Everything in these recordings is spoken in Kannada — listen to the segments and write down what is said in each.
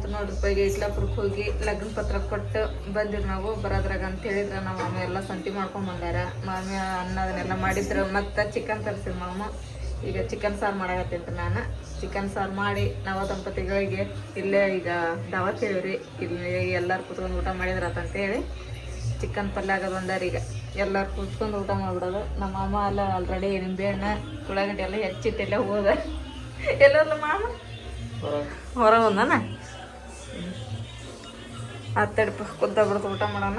ಬಂತು ನೂರು ರೂಪಾಯಿಗೆ ಇಟ್ಲಾಪುರಕ್ಕೆ ಹೋಗಿ ಲಗ್ನ ಪತ್ರ ಕೊಟ್ಟು ಬಂದಿರು ನಾವು ಬರೋದ್ರಾಗ ಅಂತ ಹೇಳಿದ್ರೆ ನಮ್ಮ ಮಾಮ ಎಲ್ಲ ಸಂತಿ ಮಾಡ್ಕೊಂಡು ಬಂದಾರ. ಮಾಮಿ ಅನ್ನ ಅದನ್ನೆಲ್ಲ ಮಾಡಿದ್ರು. ಮತ್ತೆ ಚಿಕನ್ ತರಿಸಿದ್ರು ಮಾಮ. ಈಗ ಚಿಕನ್ ಸಾರು ಮಾಡಾಕತ್ತಿದ್ರು ನಾನು. ಚಿಕನ್ ಸಾರು ಮಾಡಿ ನವ ದಂಪತಿಗಳಿಗೆ ಇಲ್ಲೇ ಈಗ ದಾವತ್ ಹೇಳಿವ್ರಿ. ಇಲ್ಲಿ ಎಲ್ಲರೂ ಕುತ್ಕೊಂಡು ಊಟ ಅಂತ ಹೇಳಿ ಚಿಕನ್ ಪಲ್ಯಾಗ ಬಂದಾರ ಈಗ. ಎಲ್ಲರೂ ಕುತ್ಕೊಂಡು ಊಟ ಮಾಡ್ಬಿಡೋದು. ನಮ್ಮ ಮಾಮ ಎಲ್ಲ ಆಲ್ರೆಡಿ ನಿಂಬೆಹಣ್ಣು ಉಳ್ಳಾಗಡ್ಡಿ ಎಲ್ಲ ಹೆಚ್ಚಿಟ್ಟೆಲ್ಲ ಹೋದ. ಎಲ್ಲ ಮಾಮ? ಹೊರ ಒಂದನ ಹತ್ತಡಿಪ ಕುದ್ದ ಬಿಡ್ತು ಊಟ ಮಾಡೋಣ.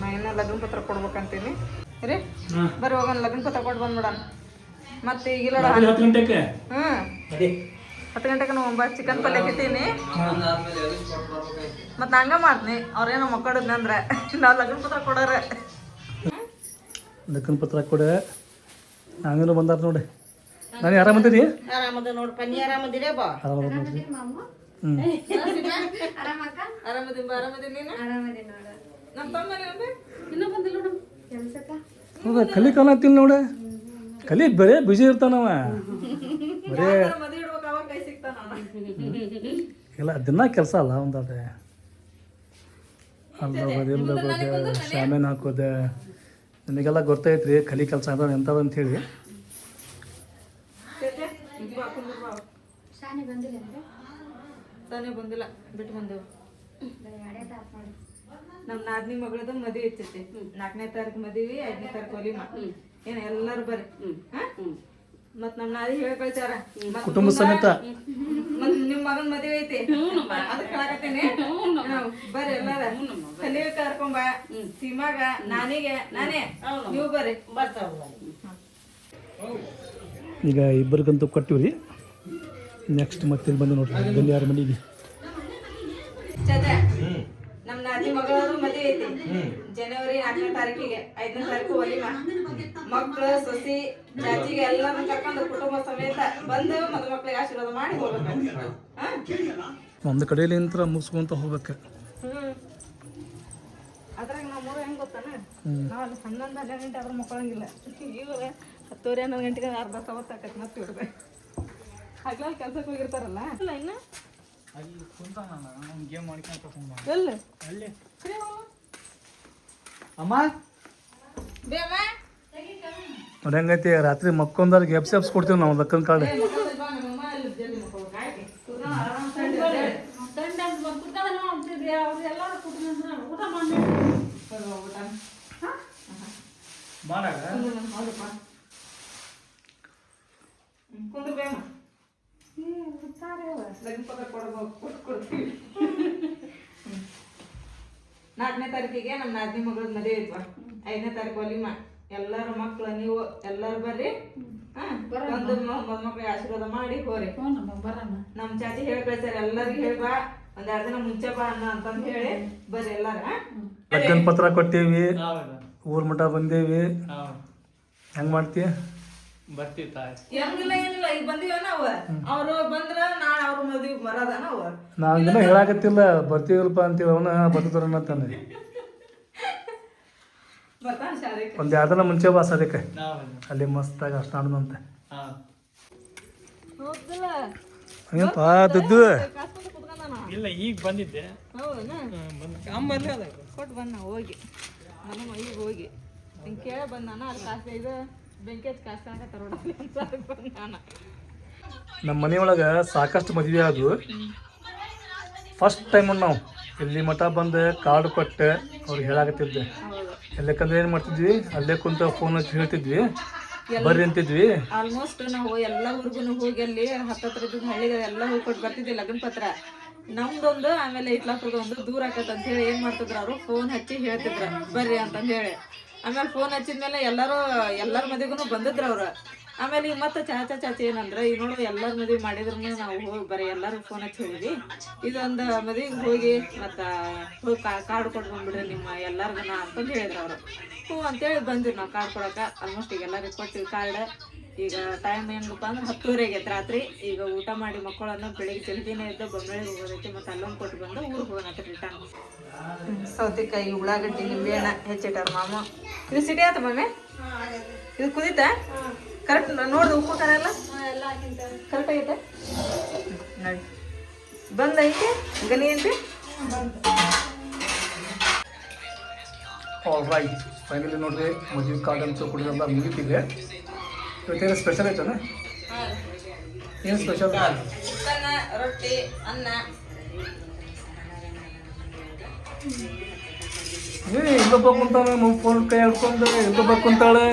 ನಾ ಇನ್ನೂ ಲಗ್ನ ಪತ್ರ ಕೊಡ್ಬೇಕಂತೀನಿ. ರೀ? ಬರ್ರಿ ಹೋಗೋಣ ಲಗ್ನ ಪತ್ರ ಕೊಟ್ಟು ಬಂದ್ಬಿಡೋಣ. ಮತ್ತೆ ಈಗಿಲ್ಲ ಹತ್ತು ಗಂಟೆಗೆ? ಹ್ಞೂ ಹತ್ತು ಗಂಟೆಗೆ ನಾವು ಒಂಬತ್ತು ಚಿಕನ್ ಪಲ್ಯ ಕಿತ್ತೀನಿ ಮತ್ತೆ ಹಂಗ ಮಾಡ್ತೀನಿ. ಅವ್ರೇನೋ ಮಕ್ಕಳಿದ್ನಂದ್ರೆ ನಾವು ಲಗ್ನ ಪತ್ರ ಕೊಡೋರ. ಲಗ್ನ ಪತ್ರ ಕೊಡ. ನಾವೇನು ಬಂದಾರ ನೋಡಿ. ನಾನು ಆರಾಮದಿರಿ ಆರಾಮದ ನೋಡಪ್ಪ ನೀ ಆರಾಮದಿರೇ ಬಾ ಆರಾಮ ನೋಡ್ರಿ ಹೌದಾ? ಕಲಿ ನೋಡ. ಕಲಿ ಬರೇ ಬಿಜಿ ಇರ್ತಾನವ. ಬರೇ. ಇಲ್ಲ ದಿನ ಕೆಲಸ ಅಲ್ಲ ಒಂದಾದ್ರೆ ಅಲ್ಲಿ ಹಾಕೋದೆ ಇಲ್ಲಿ ಹೋಗೋದು ಶಾಮೇನ್ ಹಾಕೋದೆ. ನಿಮಗೆಲ್ಲ ಗೊತ್ತೈತ್ರಿ ಕಲಿ ಕೆಲಸ ಅದ ಎಂಥದ್ದು ತಾನೇ ಬಂದಿಲ್ಲ ಬಿಟ್ಟು ಬಂದೆವು. ನಮ್ಮ ನಾದ್ನಿ ಮಗಳದ ಮದುವೆ ಇರ್ತೈತಿ. ನಾಲ್ಕನೇ ತಾರೀಕು ಮದುವೆ ಐದನೇ ತಾರೀಕು ಒಲಿ ಏನ ಎಲ್ಲಾರು ಬರ್ರಿ. ಹಾ? ಮತ್ ನಮ್ಮ ನಾದಿ ಹೇಳಿ ಕುಟುಂಬ ಸಮೇತ. ಮತ್ ನಿಮ್ ಮಗನ್ ಮದುವೆ ಐತಿ. ಅದಕ್ಕೆ ಹೇಳಕತ್ತೀನಿ. ಬರ್ರಿ ಎಲ್ಲಾರ. ಕಲಿಗೆ ಕರ್ಕೊಂಬ ಸೀಮಾಗ ನಾನಿಗೆ ನಾನೇ. ನೀವು ಬರ್ರಿ. ಬರ್ತಾವ ಈಗ ಇಬ್ಬರಿಗಂತೂ ಕೊಟ್ಟಿವಿ ರೀ ನೆಕ್ಸ್ಟ್ ಮತ್ತೆ ಇಲ್ಲಿ ಬಂದು ನೋಡ್ರಿ. ಇಲ್ಲಿ ಯಾರ ಮನೆಗೆ ನಮ್ಮ ನಮ್ ನಾದಿ ಮಗಳದು ಮದುವೆ ಐತಿ. ಜನವರಿ ನಾಲ್ಕನೇ ತಾರೀಕಿಗೆ ಐದನೇ ತಾರೀಕು ಒಲಿಮ ಮಕ್ಕಳು ಸೊಸಿ ಜಾತಿಗೆ ಎಲ್ಲಾರನ್ನ ಕರ್ಕೊಂಡು ಕುಟುಂಬ ಸಮೇತ ಬಂದು ಮದುಮಕ್ಳಿಗೆ ಆಶೀರ್ವಾದ ಮಾಡಿ ಹೋಗ್ಬೇಕು? ಒಂದು ಕಡೆಯಲ್ಲಿ ನಿಂತ್ರ ಮುಗಿಸ್ಕೊಂತ ಹೋಗ್ಬೇಕು. ಅದ್ರಾಗ ನಾವು ಮೂರು ಹೆಂಗ್ ಗೊತ್ತಾನ. ನಾವು ಅಲ್ಲಿ ಹನ್ನೊಂದು ಹನ್ನೆರಡು ಗಂಟೆ ಆದ್ರೂ ಮಕ್ಕಳಂಗಿಲ್ಲ ಇವಾಗ ಹತ್ತುವರೆ ಹನ್ನೊಂದು ಗಂಟೆಗೆ ಅರ್ಧ ಸವತ್ತು ಆಕೈತಿ ಮತ್ತೆ ಇವ್ರಿಗೆ ಹಗ್ಲಲ್ಲಿ ಕೆಲ್ಸಕ್ಕೆ ಹೋಗಿರ್ತಾರಲ್ಲ? ಇಲ್ಲ ಇನ್ನ? ಅಲ್ಲಿ ಕುಂತ ಗೇಮ್ ಮಾಡ್ಕೊಂತ ಎಲ್ಲಿ? ಅಲ್ಲಿ. ಅಮ್ಮ? ಬೇಮ ನೋಡಿ ಹೆಂಗೈತಿ ರಾತ್ರಿ ಮಕ್ಕೊಂದಲ್ಲಿ ಎಪ್ಸ್ ಎಪ್ಸ್ ಕೊಡ್ತೀವಿ ನಾವು ಲಕ್ಕನ್ ಮಾಡಾಗ ಕುಂದ್ರ ಬೇಮ ಕೊಡ್ಬೇಕು ನಾಲ್ಕನೇ ತಾರೀಕಿಗೆ ನಮ್ಮ ನಾದಿನಿ ಮಗಳ ಮದುವೆ ಐತ್ವ? ಐದನೇ ತಾರೀಕು ಒಲಿಮ ಎಲ್ಲರ ಮಕ್ಳು ನೀವು ಎಲ್ಲಾರು ಬರ್ರಿ. ಒಂದು ಮಕ್ಳಿಗೆ ಆಶೀರ್ವಾದ ಮಾಡಿ ಹೋರಿ. ನಮ್ಮ ಚಾಚಿ ಹೇಳಿ ಕಳ್ಸಾರ ಎಲ್ಲರಿಗೂ ಹೇಳ್ಬಾ ಒಂದ್ ಎರಡು ದಿನ ಮುಂಚೆ ಬಾ ಅನ್ನ ಅಂತಂದ್ ಹೇಳಿ ಬರ್ರಿ ಎಲ್ಲಾರ ಲಗ್ನ ಪತ್ರ ಕೊಟ್ಟೇವಿ. ಊರ್ ಮಠ ಬಂದೇವಿ. ಹೆಂಗ್ ಮಾಡ್ತಿ ಹೆಂಗಿಲ್ಲ ಏನಿಲ್ಲ ಈಗ ಬಂದಿವ ನಾವು ಅವ್ರು ಬಂದ್ರ ನಾಳೆ ಅವ್ರ ಮದ್ವಿ ಬರೋದ ನಾವು ನಾವ್ ದಿನ ಹೇಳಾಕತ್ತಿಲ್ಲ ಬರ್ತೀವಲ್ಪ ಅಂತೀವಿ ಅವನ ಬರ್ತಾನ ಶಾಲೆಗೆ. ಒಂದ್ ಮುಂಚೆ ಬಾಸ್ ಅದಕ್ಕೆ ಅಲ್ಲಿ ಮಸ್ತಾಗಿ ಅಷ್ಟಾಡದಂತೆ ಹೌದಲ್ಲ ಏನಪ್ಪ ದುಡ್ಡು ಕಾಸ್ಕೊಂಡ್ ಕುತ್ಕೊಂಡಾನ. ಇಲ್ಲ ಈಗ ಬಂದಿದ್ದೆ. ಹೌದನ? ಅದ. ಕೊಟ್ಟು ಬಂದ ಹೋಗಿ. ಮೈಗೆ ಹೋಗಿ. ಹಿಂಗೆ ಕೇಳ ಬಂದ ಅಲ್ಲಿ ಕಾಸು ಇದು ನಮ್ಮ ಮನೆಯೊಳಗೆ ಸಾಕಷ್ಟು ಮದುವೆ ಅದು ಫಸ್ಟ್ ಟೈಮ್ ನಾವು ಇಲ್ಲಿ ಮಠ ಬಂದು ಕಾರ್ಡ್ ಕೊಟ್ಟೆ ಅವ್ರಿಗೆ ಹೇಳಾಕತ್ತಿದ್ದೆ. ಎಲ್ಲಕ್ಕಂದ್ರೆ ಏನು ಮಾಡ್ತಿದ್ವಿ? ಅಲ್ಲೇ ಕುಂತ ಫೋನ್ ಹಚ್ಚಿ ಹೇಳ್ತಿದ್ವಿ. ಬರ್ರಿ ಅಂತಿದ್ವಿ. ಆಲ್ಮೋಸ್ಟ್ ನಾವು ಎಲ್ಲ ಊರಿಗೂ ಹೋಗಿ ಅಲ್ಲಿ ಹತ್ತತ್ರ ಇದ್ದ ಹಳ್ಳಿಗೆ ಎಲ್ಲ ಹೋಗಿ ಕೊಟ್ಟು ಬರ್ತಿದ್ವಿ ಲಗ್ನ ಪತ್ರ. ನಮ್ದೊಂದು ಆಮೇಲೆ ಇಟ್ಲಾಪುರದ ಒಂದು ದೂರ ಆಕತ್ತಂತ ಹೇಳಿ ಏನು ಮಾಡ್ತಿದ್ರ ಅವರು? ಫೋನ್ ಹಚ್ಚಿ ಹೇಳ್ತಿದ್ರು. ಬರ್ರಿ ಅಂತಂದು ಹೇಳಿ. ಆಮೇಲೆ ಫೋನ್ ಹಚ್ಚಿದ್ಮೇಲೆ ಎಲ್ಲರೂ, ಎಲ್ಲರ ಮದುವೆಗೂ ಬಂದಿದ್ರು ಅವ್ರು. ಆಮೇಲೆ ಈಗ ಮತ್ತೆ ಚಾಚಾ ಚಾಚಿ ಏನಂದ್ರೆ ಈಗ ನೋಡು ಎಲ್ಲರ ಮದುವೆ ಮಾಡಿದ್ರು ನಾವು ಹೋಗಿ ಬರೀ ಎಲ್ಲಾರು ಫೋನ್ ಹಚ್ಚಿ ಹೋಗಿ ಇದೊಂದು ಮದುವೆಗೆ ಹೋಗಿ ಮತ್ತು ಹೋಗಿ ಕಾರ್ಡ್ ಕೊಟ್ಟು ಬಂದ್ಬಿಡ್ರಿ ನಿಮ್ಮ ಎಲ್ಲರಿಗೂ ಅಂತಂದು ಹೇಳಿದ್ರು ಅವರು. ಹ್ಞೂ, ಅಂತೇಳಿ ಬಂದ್ವಿ ನಾವು ಕಾರ್ಡ್ ಕೊಡಕ. ಆಲ್ಮೋಸ್ಟ್ ಈಗ ಎಲ್ಲರಿಗೆ ಕೊಟ್ಟಿವಿ ಕಾರ್ಡ್ ಈಗ ಟೈಮ್ ಏನಪ್ಪ ಅಂದ್ರೆ ಹತ್ತೂವರೆ ಆಗೈತೆ ರಾತ್ರಿ. ಈಗ ಊಟ ಮಾಡಿ ಮಕ್ಕಳನ್ನು ಬೆಳಿಗ್ಗೆ ಜಲ್ದಿನೇ ಎದ್ದು ಬೊಮ್ಮಳಿಗೆ ಹೋಗೋದೈತಿ ಮತ್ತೆ ಅಲ್ಲೊಂದು ಕೊಟ್ಟು ಬಂದು ಊರಿಗೆ ಹೋಗೋಣ ರಿಟರ್ನ್ ಸೌತೆಕಾಯಿ ಉಳ್ಳಾಗಡ್ಡಿ ನಿಂಬೆಹಣ್ಣ ಹೆಚ್ಚಿಟ್ಟಾರ ಮಾಮ. ಇದು ಸಿಟಿ ಆತ ಮಮ್ಮಿ ಇದು ಕುದೀತಾ? ಕರೆಕ್ಟ್ ನೋಡ್ದು ಉಪ್ಪು ಖಾರ ಎಲ್ಲ? ಕರೆಕ್ಟ್ ಆಗೈತೆ? ನೋಡಿ. ಬಂದ ಐತಿ ಗನಿ ಏನ್ರಿ ಆಲ್ ರೈಟ್ ಫೈನಲಿ ನೋಡ್ರಿ ಮದುವೆ ಕಾರ್ಡ್ ಅಂತ ಮುಗಿತಿದೆ. ಇವತ್ತೇನು ಸ್ಪೆಷಲ್ ಐತನ ಏನು ಸ್ಪೆಷಲ್ ಚಿಕನ್ ರೊಟ್ಟಿ ಅನ್ನ. ಏ ಇಲ್ಲೊಬ್ಬ ಕುಂತಾಳೆ ಫೋನ್ ಕೈ ಹಿಡ್ಕೊಂಡು ಇಲ್ಲೊಬ್ಬ ಕುಂತಾಳೆ.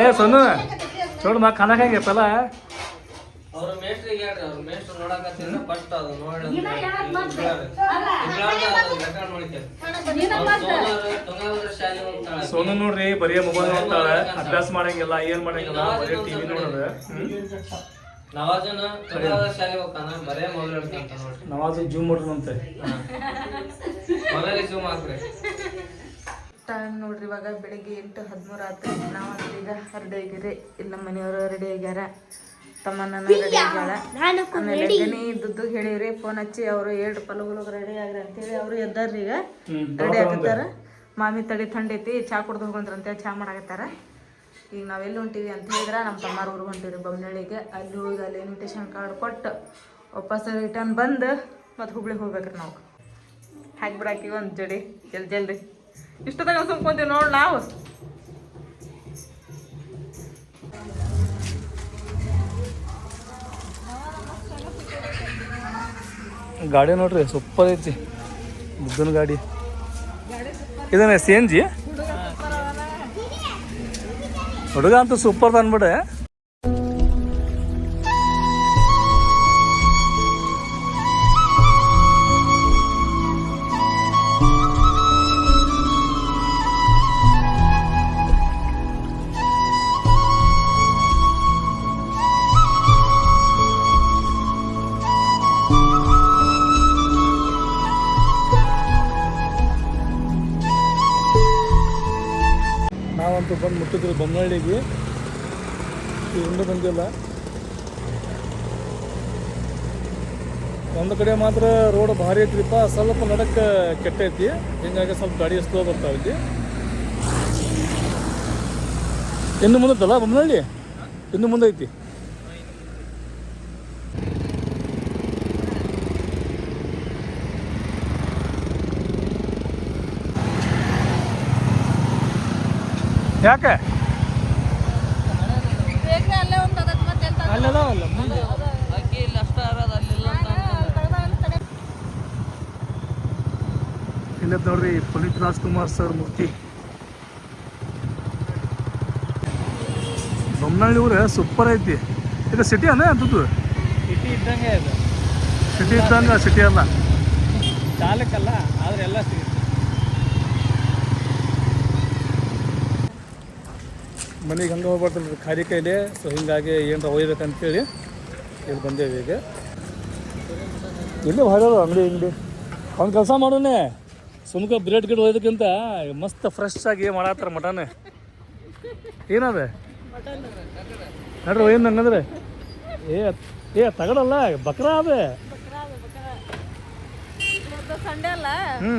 ಏ ಸೊನ್ನು ನೋಡು ಮಾ ಖಾನಕ್ಕೆ ಹೆಂಗೆ ಪೆಲ ಅವ್ರ ಮೇಸ್ಟ್ರಿಗೆ ಹೇಳ್ರಿ ಅವ್ರ ಮೇಸ್ಟ್ರು ನೋಡಕತ್ತಿಲ್ಲ ಫಸ್ಟ್ ಅದು ನೋಡಿ ಸೋನು ನೋಡ್ರಿ ಬರೀ ಮೊಬೈಲ್ ನೋಡ್ತಾಳೆ. ಅಭ್ಯಾಸ ಮಾಡಂಗಿಲ್ಲ ಏನ್ ಮಾಡಂಗಿಲ್ಲ ಬರೀ ಟಿವಿ ನೋಡೋದು. ನವಾಜನ ಶಾಲೆ ಹೋಗ್ತಾನ ಬರೇ ಮೊಬೈಲ್ ಹಿಡ್ಕಂತ ನೋಡ್ರಿ. ನವಾಜ್ ಜೂಮ್ ಮಾಡ್ರಂತೆ ಮೊಬೈಲ್ ಜೂಮ್ ಹಾಕ್ರಿ. ಟೈಮ್ ನೋಡ್ರಿ ಇವಾಗ ಬೆಳಿಗ್ಗೆ ಎಂಟು ಹದಿಮೂರು ಆತ್ರಿ ನಾವು ಈಗ ರೆಡಿ ಆಗಿರಿ. ಇಲ್ಲ ಮನೆಯವರು ರೆಡಿ ಆಗ್ಯಾರ. ತಮ್ಮನ ರೆಡಿ ಆಗ್ಯಾಳ ಆಮೇಲೆ ಗನಿ ಇದ್ದದ್ದು ಹೇಳಿವ್ರಿ ಫೋನ್ ಹಚ್ಚಿ ಅವರು ಎರಡು ಪಲಗುಲಗ್ ರೆಡಿ ಆಗ್ರಿ ಅಂತೇಳಿ ಅವರು ಎದ್ದಾರ್ರಿ ಈಗ. ರೆಡಿ ಆಗತ್ತಾರ ಮಾಮಿ ತಡಿ ಥಂಡೈತಿ ಚಾ ಕುಡ್ದು ಹೋಗಂತ ಅಂತೇಳಿ ಚಾ ಮಾಡಾಕತ್ತಾರ. ಈಗ ನಾವೆಲ್ಲಿ ಹೊಂಟಿವಿ ಅಂತ ಹೇಳಿದ್ರೆ ನಮ್ಮ ತಮ್ಮಾರ ಊರಿಗೆ ಹೊಂಟಿವಿ ಬೊಮ್ಮನಳ್ಳಿಗೆ ಅಲ್ಲಿ ಹೋಗಿ ಅಲ್ಲಿ ಇನ್ವಿಟೇಷನ್ ಕಾರ್ಡ್ ಕೊಟ್ಟು ವಾಪಸ್ ರಿಟರ್ನ್ ಬಂದು ಮತ್ತೆ ಹುಬ್ಳಿಗೆ ಹೋಗ್ಬೇಕ್ರಿ ನಾವು. ಒಂದ್ ಒಂದು ಜಡಿ ಜಲ್ದಿ ಜಲ್ದಿ. ಇಷ್ಟದಾಗ ಸುಮ್ಕೊಂತೀವಿ ನೋಡಿ ನಾವು. ಗಾಡಿ ನೋಡ್ರಿ ಸೂಪರ್ ಐತಿ. ಬುದ್ಧನ ಗಾಡಿ. ಇದನ್ನ ಸಿ ಎನ್ ಜಿ ಹುಡುಗ ಅಂತೂ ಸೂಪರ್ ಅಂದ್ಬಿಡೆ ನಾವಂತೂ ಬೊಮ್ಮಳ್ಳಿಗೆ ಇನ್ನೂ ಬಂದಿಲ್ಲ. ಒಂದು ಕಡೆ ಮಾತ್ರ ರೋಡ್ ಭಾರಿ ಐತ್ರಿಪ್ಪ ಸ್ವಲ್ಪ ನಡಕ್ಕೆ ಕೆಟ್ಟೈತಿ. ಹಿಂಗಾಗಿ ಸ್ವಲ್ಪ ಗಾಡಿ ಸ್ಲೋ ಬರ್ತಾವ ಇಲ್ಲಿ. ಇನ್ನು ಮುಂದೈತಲ್ಲ ಬೊಮ್ಮನಹಳ್ಳಿ ಇನ್ನು ಮುಂದೆ ಐತಿ ಯಾಕೆ? ಅಲ್ಲದಾವಲ್ಲ ಮುಂದೆ ಅಕ್ಕಿ ಇಲ್ಲಿ ಅಷ್ಟ ಅರದ ಅಲ್ಲಿಲ್ಲ ಇಲ್ಲ ನೋಡ್ರಿ ಪುನೀತ್ ರಾಜ್ಕುಮಾರ್ ಸರ್ ಮೂರ್ತಿ. ಬೊಮ್ಮನಹಳ್ಳಿ ಊರ ಸೂಪರ್ ಐತಿ. ಇದು ಸಿಟಿ ಅನ್ನ ಅಂತದ್ದು? ಸಿಟಿ ಇದ್ದಂಗೆ ಅದು ಸಿಟಿ ಇದ್ದಂಗೆ ಸಿಟಿ ಅಲ್ಲ. ಚಾಲಕ್ಕಲ್ಲ ಆದ್ರೆ ಎಲ್ಲ ಸಿಗುತ್ತೆ ಮನೆಗೆ ಹಂಗೆ ಹೋಗ್ಬಾರ್ದು ಖಾಲಿ ಕೈಲಿ ಸೊ ಹಿಂಗಾಗಿ ಏನರ ಒಯ್ಬೇಕಂತೇಳಿ ಇಲ್ಲಿ ಬಂದೇವಿ ಈಗ. ಇಲ್ಲೇ ಹೊರ ಅಂಗಡಿ ಅಂಗಡಿ ಒಂದು ಕೆಲಸ ಮಾಡೋನೆ ಸುಮ್ಕ ಬ್ರೆಡ್ ಗಿಡ ಒಯ್ದಕ್ಕಿಂತ ಮಸ್ತ್ ಫ್ರೆಶ್ ಆಗಿ ಮಾಡತ್ತಾರ ಮಟನ್. ಏನದ? ನಡ್ರಿ ಒಯ್ಯಿಂದ ಹಂಗಂದ್ರೆ. ಏ ಏ ತಗಡಲ್ಲ ಬಕ್ರ ಅದೇ. ಹ್ಞೂ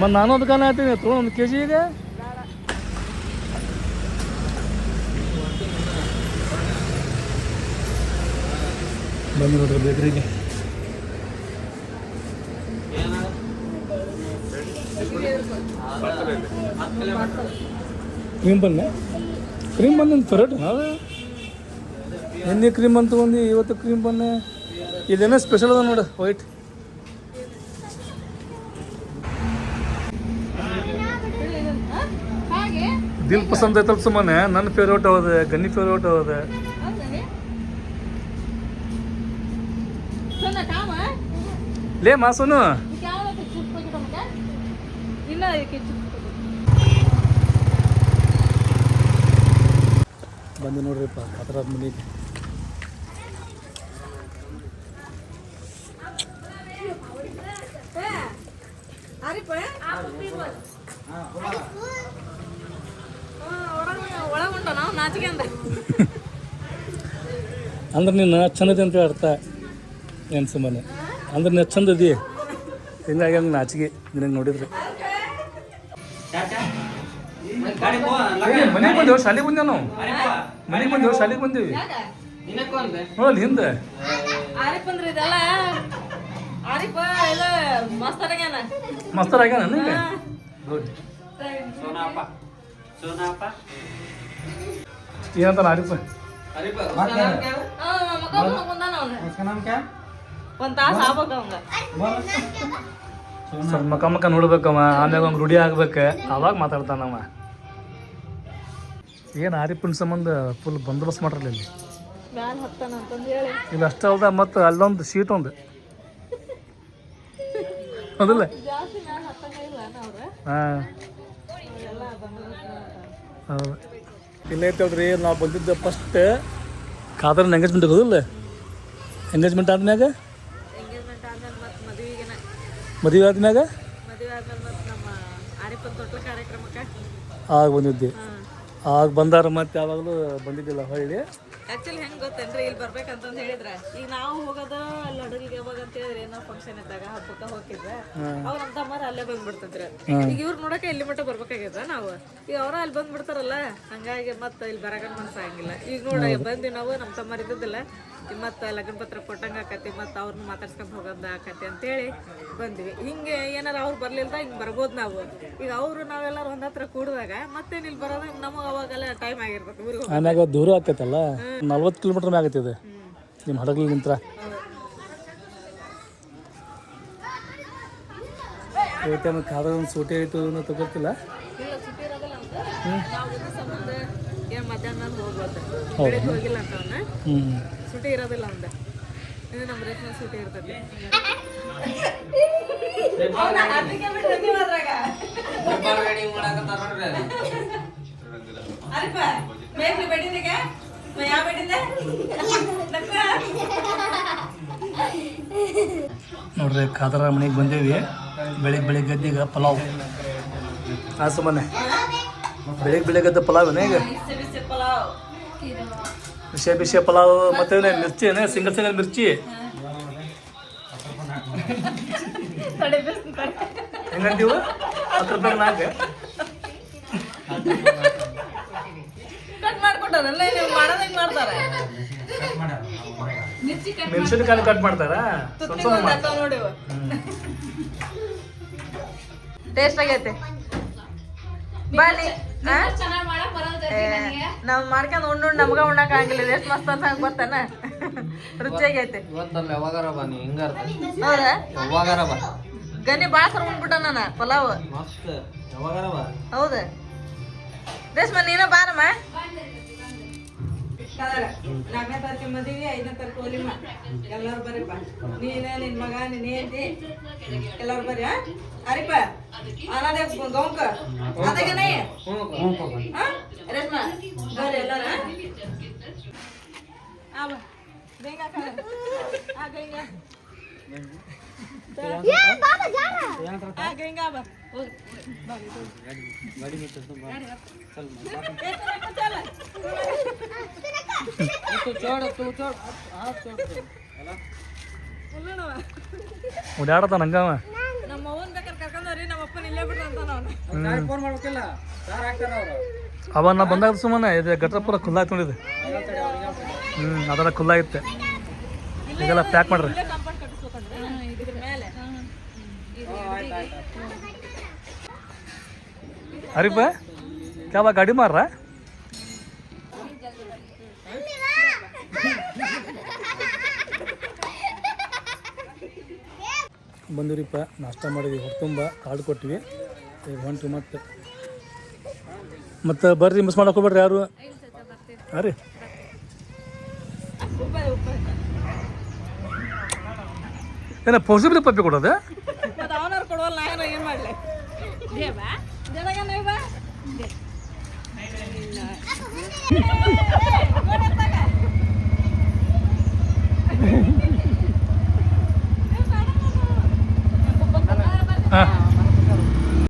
ಮತ್ತು ನಾನು ಅದಕ್ಕೆ ಹಾಕ್ತೀನಿ ತೊಗೊಂಡು ಒಂದು ಕೆ ಜಿ ಈಗ. ಬನ್ನಿ ನೋಡ್ರಿ ಬೇಕ್ರಿಗೆ. Cream bun. Cream bun favourite ಅದು ನಿನ್ನೆ ಕ್ರೀಮ್ ಅಂತ ಒಂದು ಇವತ್ತು ಕ್ರೀಮ್ ಬನ್ನೆ. ಇದೇನೋ ಸ್ಪೆಷಲ್ ಅದ ನೋಡು ವೈಟ್ ಹಾಗೆ? ದಿಲ್ ಪಸಂದ್ ಐತಲ್ ಸುಮ್ಮನೆ ನನ್ನ ಫೇವ್ರೇಟ್ ಅವದೆ ಗನ್ನಿ ಫೇವ್ರೇಟ್ ಅವದ. ಲೇ ಮಾಸುನು. ಬಂದು ನೋಡ್ರಿಪ್ಪ ಅದರ ನಾಚಿಕೆ ಅಂದ್ರೆ ಅಂದ್ರೆ ನೀನು ಚಂದದಿ ಅಂತ ಅರ್ಥ ನೆನ್ಸು ಸುಮ್ಮನೆ? ಅಂದ್ರೆ ನೀನು ಚಂದದಿ ಹಿಂಗಾಗಿ ಹಂಗೆ ನಾಚಿಗೆ ನಿನಗೆ ನೋಡಿದ್ರೆ. ಮನೆಗೆ ಬಂದೇವು ಶಾಲೆಗೆ ಬಂದೇವು ನಾವು? ಮನೆಗೆ ಬಂದೇವು ಶಾಲೆಗೆ ಬಂದೇವಿ? ನೋಡಲ್ಲಿ ಹಿಂದೆ. ಆರಿಫ್ ಆರಿಫ ಮಸ್ತರ್ ಆಗ್ಯಾನ. ಸೋನಾಪ. ಏನಂತಾನ ಆರಿಫ ಅರಿಪ ಒಂದ್ ತಾಸ ಆಗ್ಬೇಕ ಅವಂಗ. ಸ್ವಲ್ಪ ಮಕ್ಕ ಮಕ್ಕ ನೋಡ್ಬೇಕವ ಆಮ್ಯಾಗ ಒಂದು ರೂಢಿ ಆಗ್ಬೇಕು. ಅವಾಗ ಮಾತಾಡ್ತಾನವ. ಏನು ಆರಿಫಿನ ಸಂಬಂಧ ಫುಲ್ ಬಂದೋಬಸ್ತ್ ಮಾಡ್ರಲ್ಲ ಇಲ್ಲಿ? ಇಲ್ಲಿ ಅಷ್ಟೇ ಅಲ್ದ ಮತ್ತು ಅಲ್ಲೊಂದು ಸೀಟ್ ಒಂದು. ಅದಲ್ಲ ಹಾಂ. ಹೌದು. ಇಲ್ಲೇ ಐತಲ್ರಿ ನಾವು ಬಂದಿದ್ದ ಫಸ್ಟ್ ಕಾದ್ರ ಎಂಗೇಜ್ಮೆಂಟ್ ಹೋಗೋದಿಲ್ಲ ಎಂಗೇಜ್ಮೆಂಟ್ ಆದ್ಮ್ಯಾಗ ಎಂಗೇಜ್ಮೆಂಟ್ ಆದ್ಮೇಲೆ ಮತ್ತೆ ಮದುವೆಗೆನ ಮದುವೆ ಆದ್ಮ್ಯಾಗ ಆಗ ಬಂದಿದ್ದೆ. ಆಗ ಬಂದಾರ ಮತ್ತೆ ಯಾವಾಗಲೂ ಬಂದಿದ್ದಿಲ್ಲ ಹೊಳ್ಳಿ. ಆಕ್ಚುಲಿ ಹೆಂಗ್ ಗೊತ್ತೇನ್ರಿ ಇಲ್ಲಿ ಬರ್ಬೇಕಂತಂದು ಹೇಳಿದ್ರ. ಈಗ ನಾವು ಹೋಗೋದ ಅಲ್ಲಿ ಅಡಗಿಗೆ ಯಾವಾಗ ಅಂತ ಹೇಳಿದ್ರೆ ಏನೋ ಫಂಕ್ಷನ್ ಇದ್ದಾಗ ಹಬ್ಬಕ್ಕ ಹೋಗಿದ್ರೆ ಅವ್ರ ನಮ್ಮ ತಮ್ಮರ ಅಲ್ಲೇ ಬಂದ್ಬಿಡ್ತಿದ್ರ. ಈಗ ಇವ್ರು ನೋಡಕ್ಕೆ ಇಲ್ಲಿ ಮಟ್ಟ ಬರ್ಬೇಕಾಗ್ಯದ ನಾವು. ಈಗ ಅವ್ರ ಅಲ್ಲಿ ಬಂದ್ಬಿಡ್ತಾರಲ್ಲ ಹಂಗಾಗಿ ಮತ್ತೆ ಇಲ್ಲಿ ಬರಕ ಮನ್ಸಾಗಿಲ್ಲ ಈಗ ನೋಡ ಬಂದ್ವಿ ನಾವು ನಮ್ಮ ತಮ್ಮ ಇದ್ದಿದ್ದಿಲ್ಲ. ಮತ್ತ ಲಗ್ನ ಪತ್ರ ಕೊಟ್ಟಂಗ ಆಕತಿ ಮತ್ತ ಅವ್ರನ್ನ ಮಾತಾಡ್ಸ್ಕೊಂಡು ಹೋಗೋದ ಆಕತಿ ಅಂತೇಳಿ ಬಂದ್ವಿ. ಹಿಂಗೆ ಏನಾರ ಅವ್ರು ಬರ್ಲಿಲ್ದ ಹಿಂಗೆ ಬರ್ಬೋದು ನಾವು. ಈಗ ಅವರು ನಾವೆಲ್ಲರೂ ಒಂದತ್ರ ಹತ್ರ ಕೂಡಿದಾಗ ಮತ್ತೇನ್ ಇಲ್ಲಿ ಬರೋದ? ನಮಗ ಅವಾಗೆಲ್ಲ ಟೈಮ್ ಆಗಿರ್ತದೆ ಊರಿಗೆ ಆಮ್ಯಾಗ ದೂರ ಆಗ್ತೈತಲ್ಲ ನಲ್ವತ್ತು ಕಿಲೋಮೀಟ್ರ್ ಆಗತ್ತಿದೆ ನಿಮ್ಮ ಹಡಗಲಿಂತ್ರ ಇವತ್ತೇ ಮತ್ತೆ ಖಾದರ್ ಒಂದು ಸೂಟಿ ಆಯಿತು ಅನ್ನೋ ನಾವು ಸಂಬಂಧ ಏನ್ ಮಧ್ಯಾಹ್ನ ಹೋಗ್ಬೋದು ಬೆಳಿಗ್ಗೆ ಹೋಗಿಲ್ಲ ಅಂತ ಸುಟಿ ಇರೋದಿಲ್ಲ ಇನ್ನು ನಮ್ಮ ರೇಷ್ಮೆ ಸುಟಿ ಇರ್ತದೆ. ನೋಡ್ರಿ ಖಾದರ ಮನೆಗೆ ಬಂದೇವಿ. ಬೆಳಿಗ್ಗೆ ಬೆಳಿಗ್ಗೆ ಎದ್ದೀಗ ಪಲಾವ್. ಆ ಸುಮ್ಮನೆ ಬೆಳಿಗ್ಗೆ ಬೆಳಿಗ್ಗೆ ಪಲಾವ್ ಏನೇ ಈಗ? ಬಿಸಿ ಬಿಸಿ ಪಲಾವ್ ಮತ್ತೆ ಮಿರ್ಚಿ ಏನೇ ಸಿಂಗಲ್ ಸಿಂಗಲ್ ಮಿರ್ಚಿ. ಹೆಂಗಂತೀವು ಹತ್ತು ರೂಪಾಯಿ ನಾಲ್ಕು. ಮೆಣಸಿನಕಾಯಿ ಕಟ್ ಮಾಡ್ತಾರಾ? ಟೇಸ್ಟ್ ಆಗೈತೆ. ಬನ್ನಿ. ನಾವ್ ಮಾಡ್ಕೊಂಡ್ ಉಂಡು ನಮ್ಗ ಉಣ್ಣಕ್ ಆಗಿಲ್ಲ ಎಷ್ಟ್ ಮಸ್ತ್ ಅಂತ ಹಂಗ ಗೊತ್ತಾನ ರುಚಿಯಾಗೈತೆ ಇವತ್ತಲ್ಲ ಯಾವಾಗಾರ ಬಾ ನೀ ಹಿಂಗಾರ ಹೌದಾ? ಯಾವಾಗಾರ ಬಾ. ಗನಿ ಬಾಳ ಸರ ಉಂಡ್ಬಿಟ್ಟ ನಾನ ಪಲಾವ್. ಮಸ್ತ್. ಯಾವಾಗಾರ ಬಾ. ಹೌದಾ? ರೇಷ್ಮಾ ನೀನ ಬಾರಮ್ಮ. ನಾಲ್ಕನೇ ತಾರೀಕು ಮದುವೆ ಐದನೇ ತಾರೀಕು ಹೋಲಿಮ್ಮ ಎಲ್ಲಾರು ಬರ್ರಿಪ್ಪ ನೀನ ನಿನ್ ಮಗ ನಿನ್ ಹೆಂಡತಿ ಎಲ್ಲಾರು ಬರ್ರಿ ಆ? ಅರಿಪ ಅನಾದೆ ಗೌಂಕ ಅದಾಗನೇ ರೇಷ್ಮಾ ಬರ್ರಿ ಎಲ್ಲಾರ ಆ ಬಾ. ಬೇಗ ಹಾಕ. ಆ, ಗಂಗ. ಆ, ನಂಗವ ನಮ್ಮ ಅವನ್ ಬೇಕಾದ್ರೆ ನಮ್ಮ ಅಪ್ಪನ ಇಲ್ಲೇ ಬಿಡ್ರಿ ಅಂತ ನಾನು. ಫೋನ್ ಮಾಡ್ಬೇಕಿಲ್ಲ? ಸಾರ್ ಹಾಕ್ತಾರ ಅವ್ರು? ಅವ ನಾ ಬಂದಾಗ ಸುಮ್ಮನೆ ಇದು ಗಟ್ರ ಪೂರ ಖುಲ್ಲ ಆಯ್ತು ನೋಡಿದೆ ಹ್ಞೂ ಅದೆಲ್ಲ ಖುಲ್ಲ ಈಗೆಲ್ಲ ಪ್ಯಾಕ್ ಮಾಡ್ರಿ. ಅರಿಪ ಯಾವ ಗಾಡಿ ಮಾರ್ರಾ? ಬಂದಿರಿಪ್ಪ ನಾಷ್ಟ ಮಾಡಿದ್ವಿ ಹೊಟ್ಟೆ ತುಂಬ ಕಾರ್ಡ್ ಕೊಟ್ವಿ. ಈಗ ಹೊಂಟ್ವಿ ಮತ್ತೆ. ಮತ್ತೆ ಬರ್ರಿ ಮಿಸ್ ಹೋಗ್ಬೇಡ್ರಿ ಯಾರು? ಹಾಂ ರೀ. ಏನ ಪಾಸಿಬಲ್ ಪಪ್ಪಿ ಕೊಡೋದು? ಮತ್ತೆ ಅವನಾರು